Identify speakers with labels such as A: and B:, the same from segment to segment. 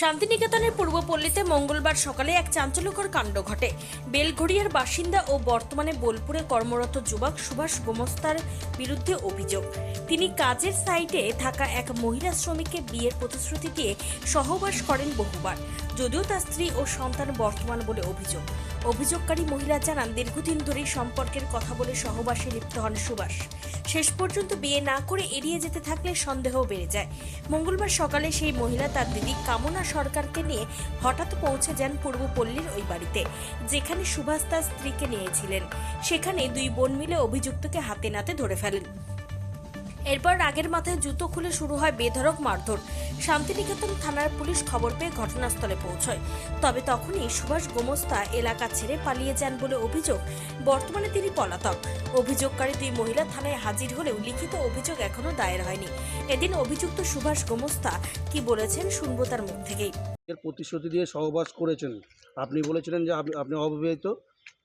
A: শান্তিনিকেতনের পূর্বপল্লীতে মঙ্গলবার সকালে এক চাঞ্চল্যকর কাণ্ড ঘটে। বেলঘড়িয়ার বাসিন্দা ও বর্তমানে বোলপুরে কর্মরত যুবক সুভাষ গোমস্তার বিরুদ্ধে অভিযোগ। তিনি কাজের সাইটে থাকা এক মহিলা শ্রমিককে বিয়ের প্রতিশ্রুতি দিয়ে সহবাস করেন বহুবার, যদিও তার স্ত্রী ও সন্তান বর্তমান বলে অভিযোগ। অভিযোগকারী মহিলা জানান, দীর্ঘদিন ধরেই সম্পর্কের কথা বলে সহবাসে লিপ্ত হন সুভাষ। শেষ পর্যন্ত বিয়ে না করে এড়িয়ে যেতে থাকলে সন্দেহ বেড়ে যায়। মঙ্গলবার সকালে সেই মহিলা তার দিদি কামনা সরকারকে নিয়ে হঠাৎ পৌঁছে যান পূর্বপল্লীর ওই বাড়িতে, যেখানে সুভাষ তার স্ত্রীকে নিয়েছিলেন। সেখানে দুই বোন মিলে অভিযুক্তকে হাতে নাতে ধরে ফেলেন। এরপর রাগের মাথায় জুতো খুলে শুরু হয় বেধড়ক মারধর। শান্তিনিকেতন থানার পুলিশ খবর পেয়ে ঘটনাস্থলে পৌঁছয়। তবে তখনই সুভাষ গোমস্তা এলাকা ছেড়ে পালিয়ে যান বলে অভিযোগ। বর্তমানে তিনি পলাতক। অভিযোগকারী দুই মহিলা থানায় হাজির হলেও লিখিত অভিযোগ এখনও দায়ের হয়নি। এদিন অভিযুক্ত সুভাষ গোমস্তা কি বলেছেন শুনব তার মুখ থেকেই।
B: এর প্রতিশ্রুতি দিয়ে সহবাস করেছেন। আপনি বলেছিলেন যে আপনি অবিবাহিত।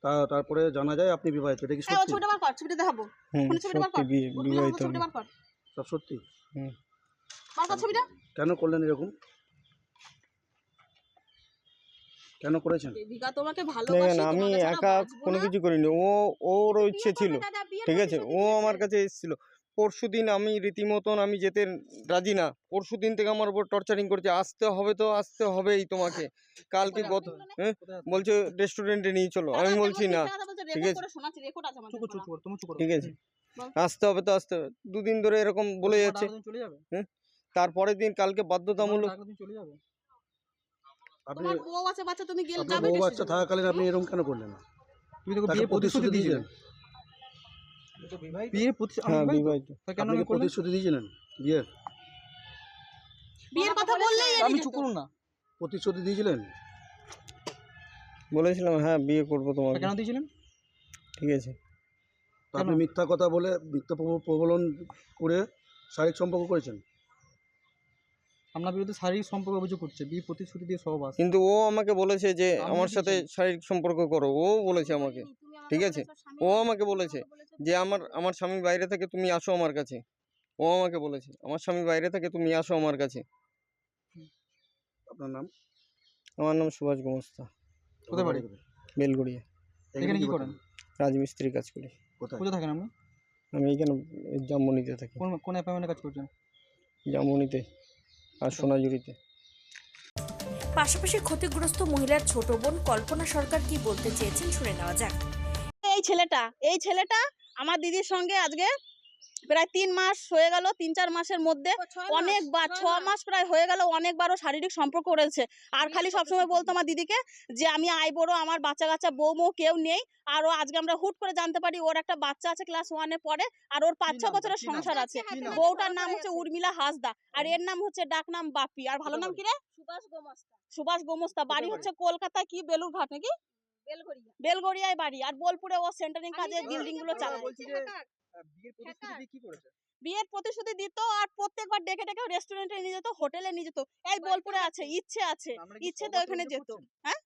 B: তা তারপরে জানা যায় আপনি বিবাহিত। এটা কি
C: হ্যাঁ
B: সত্যি?
C: ছবিটা বার কর ছবিটা দেখাবো। ছবিটা বার
D: সত্যি
C: কর।
D: বিবাহিত
C: ছবিটা বার কর।
B: সব সত্যি।
D: হুম।
C: ছবিটা?
B: কেন করলেন এরকম? কেন করেছেন?
D: দেখেন আমি একা কোনো কিছু করিনি। ও ওরও ইচ্ছে ছিল ঠিক আছে? ও আমার কাছে এসেছিল। পরশু দিন আমি রীতিমতন আমি যেতে রাজি না। পরশু দিন থেকে আমার উপর টর্চারিং করছে। আসতে হবে তো আসতে হবেই তোমাকে। কালকে গত হ্যাঁ? বলছে রেস্টুরেন্টে নিয়ে চলো। আমি বলছি না। ঠিক আছে। ঠিক আছে। আসতে হবে তো আসতে হবে। দুদিন ধরে এরকম বলে যাচ্ছে। হ্যাঁ তারপরের দিন কালকে বাধ্যতামূলক
B: আপনি
C: বউ আছে বাচ্চা তুমি গেলে যাবে
B: বউ বাচ্চা থাকাকালীন আপনি এরকম কেন করলেন? না
E: তুমি তোকে বিয়ে প্রতিশ্রুতি দিয়েছিলেন। বিয়ে প্রতিশ্রুতি
D: হ্যাঁ
B: প্রতিশ্রুতি দিয়েছিলেন বিয়ের?
C: বিয়ের কথা বললেই
E: আমি চুপ করুন না।
B: প্রতিশ্রুতি দিয়েছিলেন?
D: বলেছিলাম হ্যাঁ বিয়ে করব তোমাকে।
E: কেন দিয়েছিলেন?
D: ঠিক আছে।
B: তো আপনি মিথ্যা কথা বলে মিথ্যা প্রবলন করে শারীরিক সম্পর্ক করেছেন?
E: আপনার বিরুদ্ধে শারীরিক সম্পর্ক অভিযোগ করছে বিয়ে প্রতিশ্রুতি দিয়ে সহবাস
D: কিন্তু ও আমাকে বলেছে যে আমার সাথে শারীরিক সম্পর্ক করো ও বলেছে আমাকে ঠিক আছে? ও
C: আমাকে
D: বলেছে
C: বলেছে,
D: যে আমার আমার স্বামী বাইরে থেকে তুমি আসো আমার কাছে। ও আমাকে বলেছে আমার স্বামী বাইরে থেকে তুমি আসো আমার কাছে।
B: আপনার নাম?
D: আমার নাম সুভাষ গোমস্তা।
E: কোথায় বাড়ি?
D: বেলগড়িয়া।
E: এখানে কি করেন?
D: রাজমিস্ত্রি কাজ করি।
B: কোথায়?
E: কোথায় থাকেন আপনি?
D: আমি এখানে জামবনিতে থাকি।
E: কোন কোন অ্যাপার্টমেন্টে কাজ করছেন?
D: জামবনিতে আর সোনাঝুরিতে।
A: পাশাপাশি ক্ষতিগ্রস্ত মহিলার ছোট বোন কল্পনা সরকার কি বলতে চেয়েছেন শুনে নেওয়া যাক।
C: এই ছেলেটা এই ছেলেটা আমার দিদির সঙ্গে আজকে প্রায় তিন মাস হয়ে গেল তিন চার মাসের মধ্যে। অনেকবার ছ মাস। প্রায় হয়ে গেল অনেকবারও শারীরিক সম্পর্ক করেছে আর খালি সবসময় বলতো আমার দিদিকে যে আমি আই বড় আমার বাচ্চা কাচ্চা বউ মৌ কেউ নেই। আর ও আজকে আমরা হুট করে জানতে পারি ওর একটা বাচ্চা আছে ক্লাস ওয়ানে পড়ে আর ওর পাঁচ ছ বছরের সংসার আছে। বউটার নাম হচ্ছে উর্মিলা হাসদা আর এর নাম হচ্ছে ডাক নাম বাপি। আর ভালো নাম কি রে? সুভাষ গোমস্তা। সুভাষ গোমস্তা বাড়ি
E: বাড়ি?
C: হচ্ছে কলকাতা কি বেলুরঘাট নাকি? বেলগড়িয়ায় বাড়ি। আর বোলপুরে ও সেন্টারিং কাজে বিল্ডিংগুলো চালায়।
E: বলছি যে বিয়ের প্রতিশ্রুতি দিয়ে কি করেছে?
C: বিয়ের প্রতিশ্রুতি দিত আর প্রত্যেকবার ডেকে ডেকে রেস্টুরেন্টে নিয়ে যেত হোটেলে নিয়ে যেত। এই বোলপুরে আছে ইচ্ছে আছে ইচ্ছে তো ওখানে যেত। হ্যাঁ?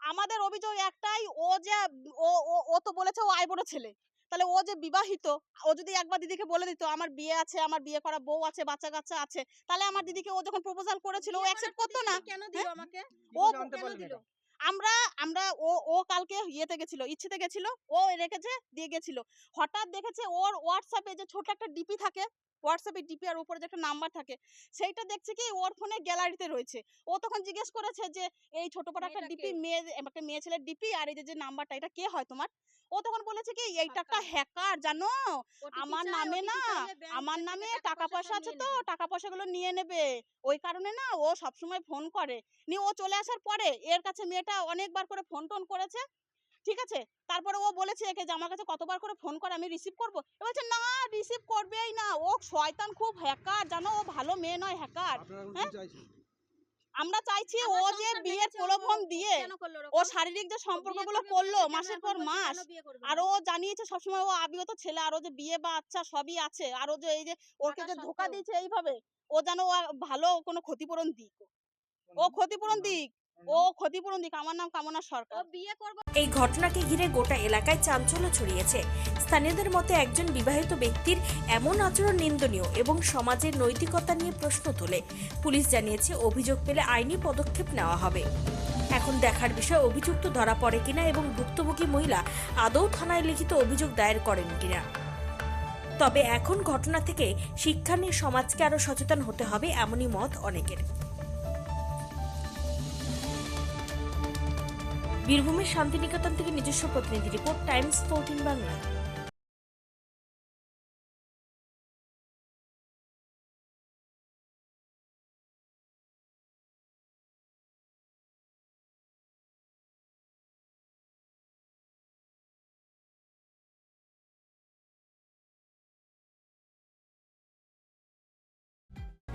C: আমাদের অভিযোগ একটাই ও যে ও ও- ও তো বলেছে ও আইবড় ছেলে। তাহলে ও যে বিবাহিত ও যদি একবার দিদিকে বলে দিত আমার বিয়ে আছে আমার বিয়ে করা বউ আছে বাচ্চা কাচ্চা আছে তাহলে আমার দিদিকে ও যখন প্রপোজাল করেছিল ও অ্যাকসেপ্ট করতো না।
F: কেন
C: দিল
F: আমাকে?
C: ও কেন দিল? আমরা আমরা ও ও কালকে ইয়েতে গেছিল ইচ্ছেতে গেছিল ও রেখেছে দিয়ে গেছিল। হঠাৎ দেখেছে ওর হোয়াটসঅ্যাপে যে ছোট একটা ডিপি থাকে হোয়াটসঅ্যাপে ডিপি আর উপরে যে একটা নাম্বার থাকে সেইটা দেখছে কি ওর ফোনে গ্যালারিতে রয়েছে। ও তখন জিজ্ঞেস করেছে যে এই ছোট পাটা একটা ডিপি মেয়ে একটা মেয়ে ছেলের ডিপি আর এই যে যে নাম্বারটা এটা কে হয় তোমার? ও তখন বলেছে কি এইটা একটা হ্যাকার জানো? আমার নামে না আমার নামে টাকা পয়সা আছে তো টাকা পয়সাগুলো নিয়ে নেবে। ওই কারণে না ও সবসময় ফোন করে। নিয়ে ও চলে আসার পরে এর কাছে মেয়েটা অনেকবার করে ফোন টোন করেছে। ঠিক আছে? তারপরে ও বলেছে একে যে আমার কাছে কতবার করে ফোন করে আমি রিসিভ করব? এ বলছে না রিসিভ করবেই না। ও শয়তান খুব হ্যাকার জানো? ও ভালো মেয়ে নয় হ্যাকার হ্যাঁ? আমরা চাইছি ও যে বিয়ের প্রলোভন দিয়ে ও শারীরিক যে সম্পর্কগুলো করল মাসের পর মাস আর ও জানিয়েছে সবসময় ও আবিগত ছেলে আর ও যে বিয়ে বাচ্চা সবই আছে। আর ও যে এই যে ওকে যে ধোকা দিয়েছে এইভাবে ও যেন ও ভালো কোনো ক্ষতিপূরণ দিক। ও ক্ষতিপূরণ দিক। ও ক্ষতিপূরণ দিক, আমার নাম কামনা সরকার।
F: বিয়ে করব।
A: এই ঘটনাকে ঘিরে গোটা এলাকায় চাঞ্চল্য ছড়িয়েছে। স্থানীয়দের মতে একজন বিবাহিত ব্যক্তির এমন আচরণ নিন্দনীয় এবং সমাজের নৈতিকতা নিয়ে প্রশ্ন তোলে। পুলিশ জানিয়েছে, অভিযোগ পেলে আইনি পদক্ষেপ নেওয়া হবে। এখন দেখার বিষয়, অভিযুক্ত ধরা পড়ে কিনা এবং ভুক্তভোগী মহিলা আদৌ থানায় লিখিত অভিযোগ দায়ের করেন কিনা। তবে এখন ঘটনা থেকে শিক্ষা নিয়ে সমাজকে আরও সচেতন হতে হবে, এমনই মত অনেকের। বীরভূমের শান্তিনিকেতন থেকে নিজস্ব প্রতিনিধি রিপোর্ট টাইমস ফোরটিন বাংলা।